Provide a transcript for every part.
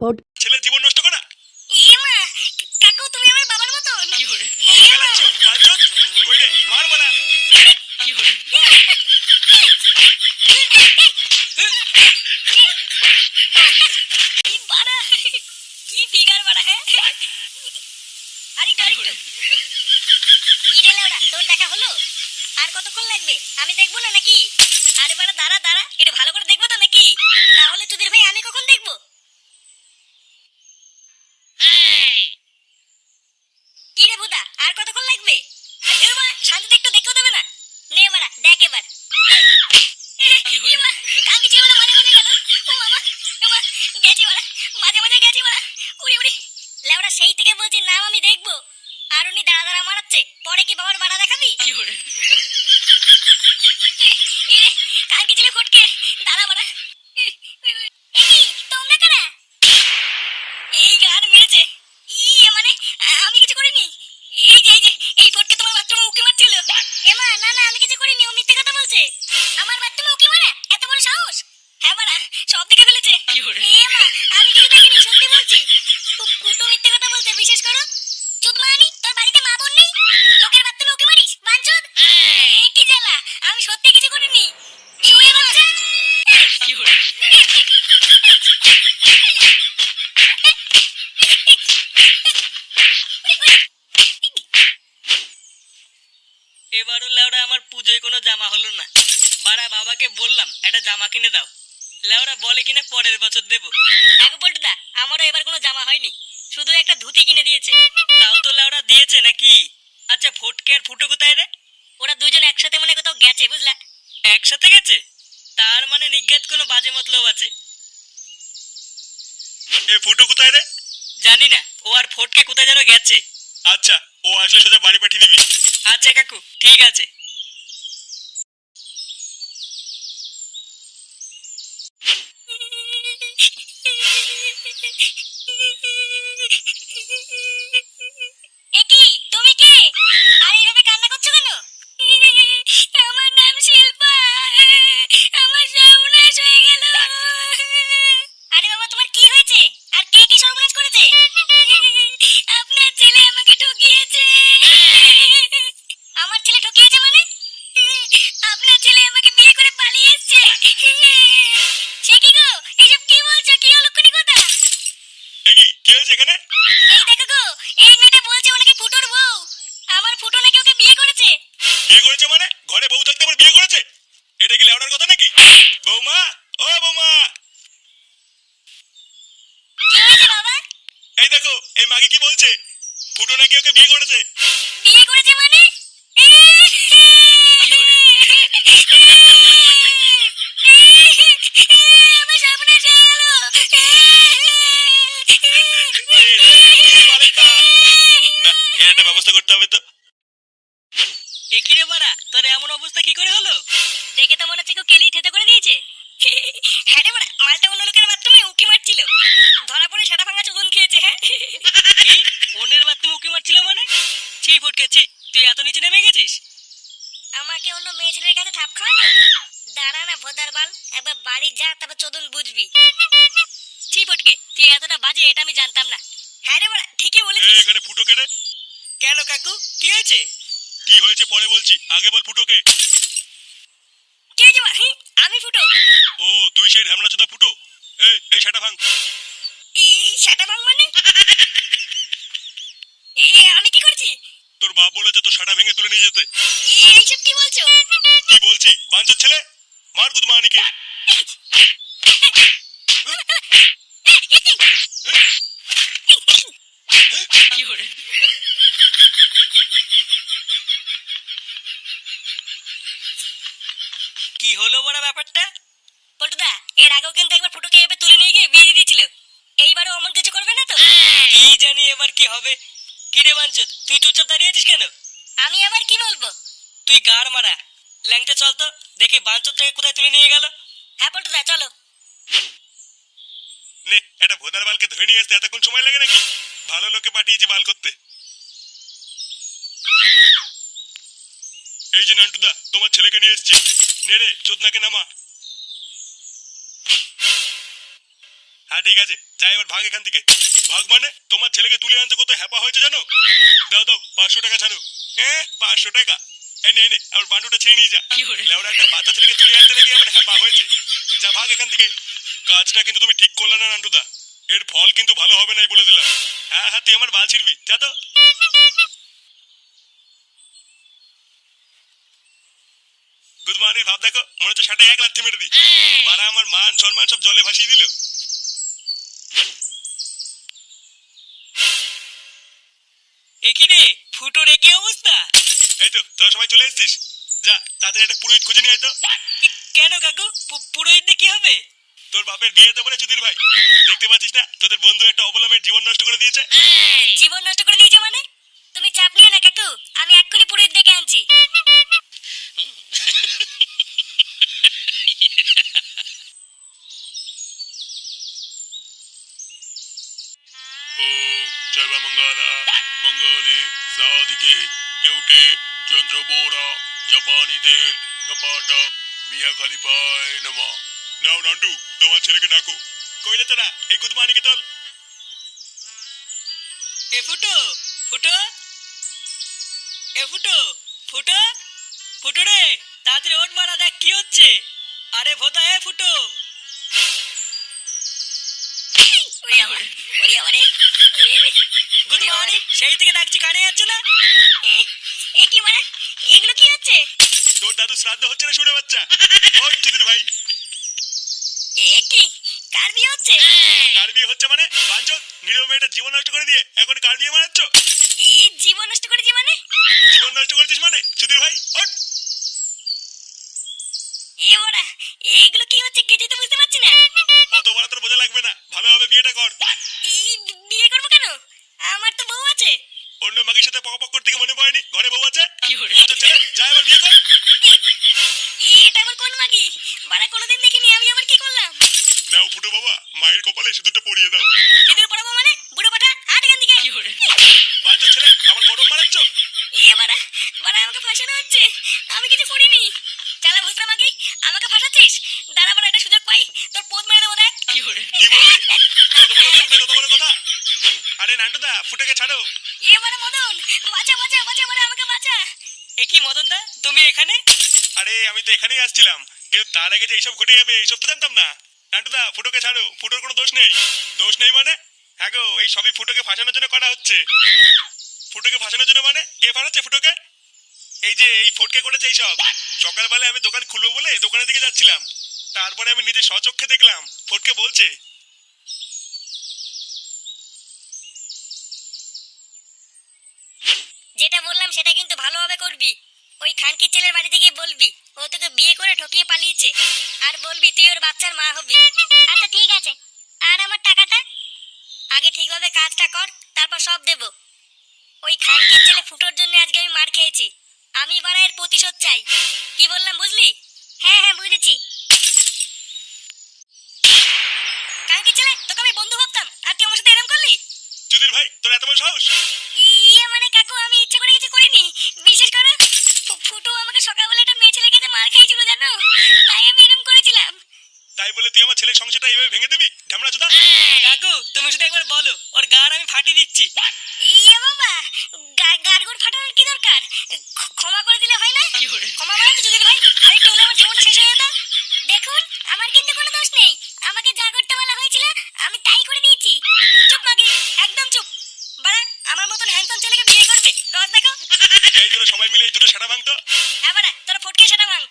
পড ছেলের জীবন নষ্ট করা? এমা কাকু তুমি আমার বাবার মতো? কি হ্যাঁ? আরেকটু আরেকটু কি রে দেখা হলো? আর কতক্ষণ লাগবে? আমি দেখব না নাকি? আরে বাড়া দাঁড়া দাঁড়া। এটা ভালো করে দেখব তো নাকি? তাহলে তোদের ভাই আমি কখন দেখব কি রে বুদা আর কতক্ষণ লাগবে ধুর বাড়া, শান্তিতে একটু দেখতেও দেবে না নে মারা দেখ এবার এমা, কালকে ছিল না মাঝে মাঝে গেল ও বাবা এমা, গেছে মারা মাঝে মাঝে গেছে মারা উড়ি উড়ি লেওড়া সেই থেকে বলছি নাম আমি দেখব। আর উনি দাঁড়া দাঁড়া মারাচ্ছে। পরে কি বাবার বাড়া দেখাবি? এ, কালকে ছিল ফটকে দাঁড়া মারা এই তোমরা কারা? এই গান মেরেছে। মানে আমি কিছু করিনি। এই যে এই যে এই ফটকে তোমার বাথরুমে উকি মারছিল। এমা না না আমি কিছু করিনি ও মিথ্যে কথা বলছে। আমার বাথরুমে উকি মারা এত বড় সাহস। হ্যাঁ মারা সব দেখে ফেলেছে। এমা কিনে দাও। লেওরা বলে কিনা পরের বছর দেবো। আগে পল্টুদা আমারও এবার কোনো জামা হয়নি। শুধু একটা ধুতি কিনে দিয়েছে। তাও তো লেওরা দিয়েছে নাকি? আচ্ছা ফটকে আর ফুটো কোথায় রে? ওরা দুজন একসাথে মনে কোথাও গেছে বুঝলা? একসাথে গেছে? তার মানে নিজ্ঞাত কোনো বাজে মতলব আছে। এ ফুটো কোথায় রে? জানি না। ও আর ফটকে কোথায় যেন গেছে। আচ্ছা ও আসলে সোজা বাড়ি পাঠিয়ে দিবি। আচ্ছা কাকু ঠিক আছে। একি তুমি কে? আর এইভাবে কান্না করছ কেন? এই দেখো গো এই মেয়েটা বলছে ও নাকি ফুটোর বউ। আমার ফুটো নাকি ওকে বিয়ে করেছে। বিয়ে করেছে মানে? ঘরে বউ থাকতে আবার বিয়ে করেছে? এটা কি লেওড়ার কথা নাকি? বৌমা ও বৌমা। কি হয়েছে বাবা? এই দেখো এই মাগি কি বলছে? ফুটো নাকি ওকে বিয়ে করেছে? বিয়ে করেছে মানে? আমার সর্বনাশ হয়ে গেল? না এর একটা ব্যবস্থা করতে হবে তো এ কি রে বাড়া তোর এমন অবস্থা কি করে হলো? দেখে তো মনে হচ্ছে কেউ কেলেই থেতে করে দিয়েছে। হ্যাঁ রে বড়া মালটা অন্য লোকের বাথরুমে উকি মারছিল। ধরা পড়ে ভাঙা খেয়েছে হ্যাঁ। অন্যের বাথরুমে উকি মারছিল মানে? ছি তুই এত নিচে নেমে গেছিস? আমাকে অন্য মেয়ে ছেলের কাছে থাপ খাওয়ানো? দাঁড়া না ভোদার বাল একবার বাড়ি যা তারপর চোদন বুঝবি। ছি ফটকে তুই এতটা বাজে এটা আমি জানতাম না। হ্যাঁ রে বড়া ঠিকই এ, বলেছিস এখানে ফুটো কেটে কেন কাকু? কি হয়েছে? কি হয়েছে পরে বলছি। আগে বল ফুটোকে। কে যাওয়া আমি ফুটো। ও তুই সেই ঢ্যামলা চোদা ফুটো? এই এই সেটা ভাঙ। এই সেটা ভাঙ মানে? এ আমি কি করছি? তোর বাপ বলেছে তোর সাটা ভেঙে তুলে নিয়ে যেতে। এইসব কি বলছো? কি বলছি? বাঞ্চর ছেলে? মার গুদমানিকে কি করে কি হলো বড় ব্যাপারটা পল্টুদা এর আগেও কিন্তু একবার ফুটোকে এভাবে তুলে নিয়ে গিয়ে বিয়ে দিয়ে দিয়েছিল এইবারও অমন কিছু করবে না তো কি জানি এবার কি হবে? কি রে বাঞ্চদ তুই চুপচাপ দাঁড়িয়ে আছিস কেন? আমি আবার কি বলব? তুই গাড় মারা ল্যাংটা চল তো দেখি বাঞ্চদ থেকে কোথায় তুলে নিয়ে গেল। হ্যাঁ পল্টুদা চলো। নে একটা ভোদার বালকে ধরে নিয়ে আসতে এতক্ষণ সময় লাগে নাকি? ভালো লোকে পাঠিয়েছি বাল করতে। এই যে নান্টুদা তোমার ছেলেকে নিয়ে এসেছি। নে রে চোদনাকে নামা। হ্যাঁ ঠিক আছে যাই এবার ভাগ এখান থেকে। ভাগ মানে? তোমার ছেলেকে তুলে আনতে কত হ্যাপা হয়েছে জানো? দাও দাও পাঁচশো টাকা ছাড়ো। এ পাঁচশো টাকা। এই নে নে আমার বান্ডুটা ছিঁড়ে নিয়ে যা। লেওড়া একটা বাচ্চা ছেলেকে তুলে আনতে নাকি আমার হ্যাপা হয়েছে? যা ভাগ এখান থেকে। কাজটা কিন্তু তুমি ঠিক করলে না নান্টুদা। এর ফল কিন্তু ভালো হবে নাই বলে দিলাম। হ্যাঁ হ্যাঁ তুই আমার বাল ছিড়বি। যা তো। গুড মর্নিং ভাব দেখো। মনে হচ্ছে সেটা এক লাথি মেরে দি বারা আমার মান সম্মান সব জলে ভাসিয়ে দিল। এ কি রে ফুটোর এ কি অবস্থা। এই তো তোরা সবাই চলে এসেছিস। যা তাড়াতাড়ি একটা পুরোহিত খুঁজে নিয়ে আয় তো। কেন কাকু? পুরোহিত কি হবে? তোর বাপের বিয়ে দেবো না চুদির ভাই। দেখতে পাচ্ছিস না তোদের বন্ধু একটা অবলম্বের জীবন নষ্ট করে দিয়েছে। জীবন নষ্ট করে দিয়েছে মানে? তুমি চাপ নিও না কাকু আমি এক্ষুনি পুরোহিত ডেকে আনছি। ও সর্বমঙ্গলা সাদিকে কেউটে চন্দ্র বোরা জাপানি তেল কপাট মিয়া খালিফায় নমা। নাও নান্টু, তোমার ছেলেকে ডাকো। কইলে তোরা এই গুদমানিকে তোল। এ ফুটো ফুটো। এ ফুটো ফুটো। ফুটো রে, তাড়াতাড়ি ওঠ মারা দেখ, কি হচ্ছে? আরে ভোদা, এ ফুটো। ওরে আমার ওরে আমারে গুড মর্নিং সেই থেকে ডাকছি কানে যাচ্ছে না? এ কি মানে? এগুলো কি হচ্ছে? তোর দাদু শ্রাদ্ধ হচ্ছে না শুনে বাচ্চা? ও চুদির ভাই। এ কি? কার বিয়ে হচ্ছে? কার বিয়ে হচ্ছে মানে? বাঞ্চল নিরীহ মেয়েটা জীবন নষ্ট করে দিয়ে এখন কার বিয়ে মারাচ্ছ? এই জীবন নষ্ট করেছি মানে? পক করতে কি মনে পড়েনি? ঘরে বউ আছে? কি করে? তোর ছেলে যা এবার বিয়ে কর। এটা আবার কোন মাগি? বাড়া কোনোদিন দেখিনি আমি আবার কি করলাম? নাও ফুটো বাবা মায়ের কপালে সিঁদুরটা পরিয়ে দাও। সিঁদুর পড়াবো মানে? বুড়ো পাঠা হাট এখান থেকে। বাঞ্চল ছেলে আমার গরম মারাচ্ছ? এ বাড়া বাড়া আমাকে ফাঁসানো হচ্ছে। আমি কিছু করিনি। চালা মাগি আমাকে ফাঁসাচ্ছিস? দাঁড়া বাড়া একটা সুযোগ পাই। তোর পোদ মেরে দেবো দেখ। কি বলবি তত বড় দেখবে তত বড় কথা। আরে নান্টুদা ফুটোকে ছাড়ো। এ বাড়া মদন বাঁচা বাঁচা বাঁচা বাড়া আমাকে বাঁচা। এ কি মদন দা তুমি এখানে? আরে আমি তো এখানেই আসছিলাম। কিন্তু তার আগে যে এইসব ঘটে যাবে এইসব তো জানতাম না। নান্টুদা ফুটোকে ছাড়ো ফুটোর কোনো দোষ নেই। দোষ নেই মানে? হ্যাঁ গো এই সবই ফুটোকে ফাঁসানোর জন্য করা হচ্ছে। ফুটোকে ফাঁসানোর জন্য মানে? কে ফাঁসাচ্ছে ফুটোকে? এই যে এই ফটকে করেছে এইসব। সকালবেলা আমি দোকান খুলবো বলে দোকানের দিকে যাচ্ছিলাম। তারপরে আমি নিজে সচক্ষে দেখলাম ফটকে বলছে যেটা বললাম সেটা কিন্তু ভালোভাবে করবি। ওই খানকির ছেলের বাড়িতে গিয়ে বলবি ও তোকে বিয়ে করে ঠকিয়ে পালিয়েছে। আর বলবি তুই ওর বাচ্চার মা হবি। আচ্ছা ঠিক আছে। আর আমার টাকাটা? আগে ঠিকভাবে কাজটা কর তারপর সব দেব। ওই খানকির ছেলে ফুটোর জন্য আজকে আমি মার খেয়েছি। আমি বাড়া এর প্রতিশোধ চাই। কি বললাম বুঝলি? হ্যাঁ হ্যাঁ বুঝেছি। খানকির ছেলে তোকে আমি বন্ধু ভাবতাম। আর তুই আমার সাথে এরম করলি? চুদির ভাই তোর এত বড় সাহস? ইয়ে মানে কাকু আমি ইচ্ছে করে কিছু করিনি। বিশেষ করে ফুটু আমাকে সকালবেলা একটা মেয়ে ছেলেকে যে মার খেয়েছিল জানো? তাই আমি এরকম করেছিলাম। তাই বলে তুই আমার ছেলের সংসারটা এইভাবে ভেঙে দিবি? ঢামড়া চুদা? কাকু তুমি শুধু একবার বলো ওর গাড় আমি ফাটিয়ে দিচ্ছি। ইয়ে বাবা গাড়গুড় ফাটানোর কি দরকার? ক্ষমা করে দিলে হয় না? ক্ষমা করে তো যদি ভাই আরেকটু হলে আমার জীবনটা শেষ হয়ে যেত। দেখুন আমার কিন্তু কোনো দোষ নেই। আমাকে যা করতে বলা হয়েছিল আমি তাই করে দিয়েছি চুপ মাগি একদম চুপ বাড়া আমার মতন হ্যান্ডসাম ছেলেকে বিয়ে করবে রস দেখো এই তোরা সবাই মিলে এই দুটো সেটা ভাঙতো। হ্যাঁ বাড়া তোরা ফটকে সেটা ভাঙ।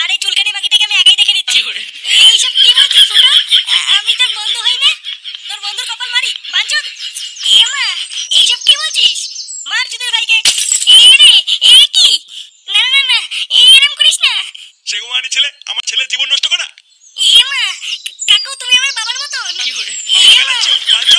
আর এই চুলকানি মাগি থেকে আমি একাই দেখে নিচ্ছি। এইসব কি বলছিস ফুটো আমি তোর বন্ধু হই না? তোর বন্ধুর কপাল মারি? বাঞ্চুদ? এ মা এইসব কি বলছিস? মার চুদের ভাইকে। এ রে এ কি? না না না এরকম করিস না। সেগুমানি ছেলে আমার ছেলের জীবন নষ্ট করা। এ মা কাকু তুমি আমার বাবার মতন। এ বাবা মা খেলাচ্ছ? বাঞ্চ